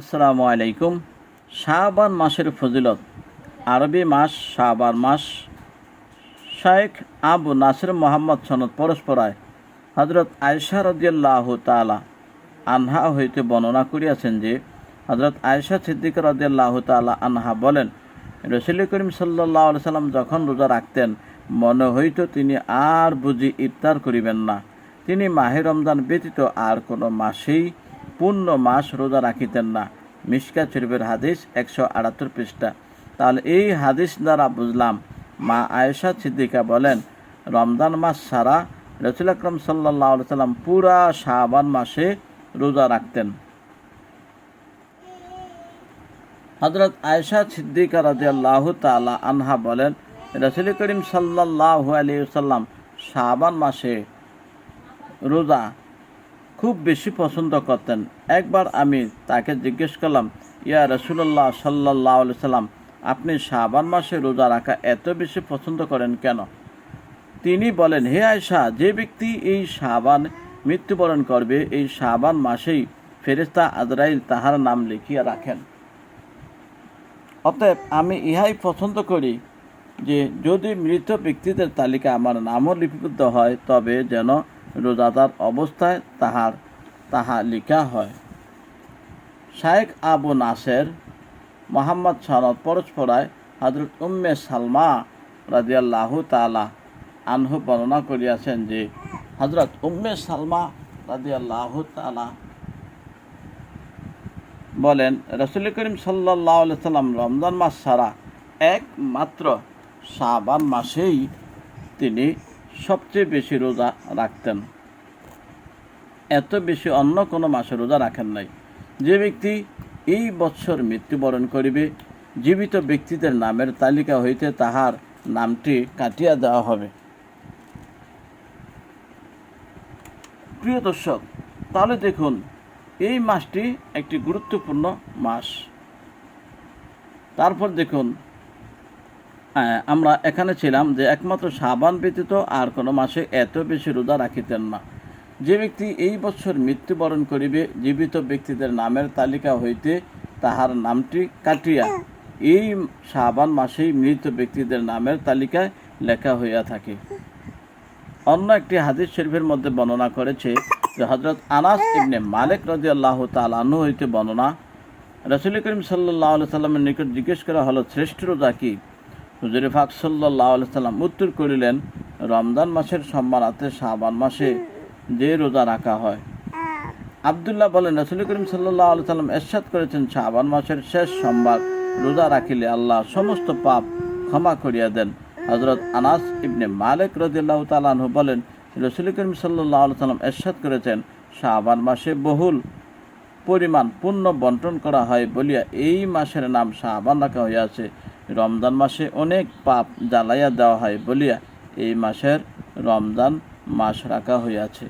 আসসালামু আলাইকুম। শাহবান মাসের ফজিলত। আরবি মাস শাহবান মাস। শায়েখ আবু নাসির মোহাম্মদ সনদ পরস্পরায় হজরত আয়সা রদিয়াল্লাহ তালা আনহা হইতে বর্ণনা করিয়াছেন যে হজরত আয়সা সিদ্দিক রদিয়াল্লাহ তালা আনহা বলেন, রসুল করিম সাল্লাহ সাল্লাম যখন রোজা রাখতেন, মনে হইত তিনি আর বুঝি ইফতার করিবেন না। তিনি মাহে রমজান ব্যতীত আর কোনো মাসেই পূর্ণ মাস রোজা রাখিতেন না। মিশকা শরীফের হাদিস একশো আটাত্তর পৃষ্ঠা। তাহলে এই হাদিস দ্বারা বুঝলাম, মা আয়েশা সিদ্দিকা বলেন, রমজান মাস সারা রসুল আকরম সাল্লাহ সাল্লাম পুরা শাহবান মাসে রোজা রাখতেন। হজরত আয়েশা সিদ্দিকা রাজিয়াল্লাহ তালা আনহা বলেন, রসুল করিম সাল্লাহ আলী সাল্লাম শাহবান মাসে রোজা খুব বেশি পছন্দ করতেন। একবার আমি তাকে জিজ্ঞেস করলাম, ইয়া রসুল্লাহ সাল্লাহ সাল্লাম, আপনি শাবান মাসে রোজা রাখা এত বেশি পছন্দ করেন কেন? তিনি বলেন, হে আয়সা যে ব্যক্তি এই শাবান মৃত্যুবরণ করবে, এই শাবান মাসেই ফেরেস্তা আজরাইল তাহার নাম লিখিয়া রাখেন। অতএব আমি ইহাই পছন্দ করি যে, যদি মৃত ব্যক্তিদের তালিকা আমার নামও লিপিবদ্ধ হয়, তবে যেন রোজাদার অবস্থায় তাহার, তাহা লিখা হয়। শায়েক আবু নাসের, মোহাম্মদ সনদ পরস্পরায় হজরত উম্মে সালমা রাজিয়াল্লাহ তালা আনহু বর্ণনা করিয়াছেন যে হজরত উম্মে সালমা রাজিয়াল্লাহ তালা বলেন, রসুল করিম সাল্লাহ সাল্লাম রমজান মাস ছাড়া একমাত্র শাবান মাসেই তিনি সবচেয়ে বেশি রোজা রাখতেন। এত বেশি অন্য কোনো মাসে রোজা রাখেন নাই। যে ব্যক্তি এই বৎসর মৃত্যুবরণ করিবে, জীবিত ব্যক্তিদের নামের তালিকা হইতে তাহার নামটি কাটিয়া দেওয়া হবে। প্রিয় দর্শক, তাহলে দেখুন, এই মাসটি একটি গুরুত্বপূর্ণ মাস। তারপর দেখুন আমরা এখানে ছিলাম যে একমাত্র সাবান ব্যতীত আর কোনো মাসে এত বেশি রোজা রাখিতেন না। যে ব্যক্তি এই বছর মৃত্যুবরণ করিবে, জীবিত ব্যক্তিদের নামের তালিকা হইতে তাহার নামটি কাটিয়া এই সাবান মাসেই মৃত ব্যক্তিদের নামের তালিকায় লেখা হইয়া থাকে। অন্য একটি হাদিস শরীফের মধ্যে বর্ণনা করেছে যে হজরত আনাস ইবনে মালিক রাজি আল্লাহ তালানু হইতে বর্ণনা, রসুল করিম সাল্লাহ সাল্লামের নিকট জিজ্ঞেস করা হলো, শ্রেষ্ঠ রোজা কি? হুজুরে ফাক সাল্লাহ সাল্লাম উত্তর করিলেন, রমজান মাসের সম্মানার্থে শাবান মাসে যে রোজা রাখা হয়। আবদুল্লাহ বলেন, রসুল করিম সাল্লাহ সাল্লাম এরশাদ করেছেন, শাবান মাসের শেষ সোমবার রোজা রাখিলে আল্লাহ সমস্ত পাপ ক্ষমা করিয়া দেন। হজরত আনাস ইবনে মালিক রদিল্লাহ তালাহু বলেন, রসুল করিম সাল্লাহ সাল্লাম এরশাদ করেছেন, শাবান মাসে বহুল পরিমাণ পুণ্য বন্টন করা হয় বলিয়া এই মাসের নাম শাহবান রাখা হইয়াছে। রমজান মাসে অনেক পাপ জ্বালাইয়া দেওয়া হয় বলিয়া এই মাসের রমজান মাস রাখা হইয়াছে।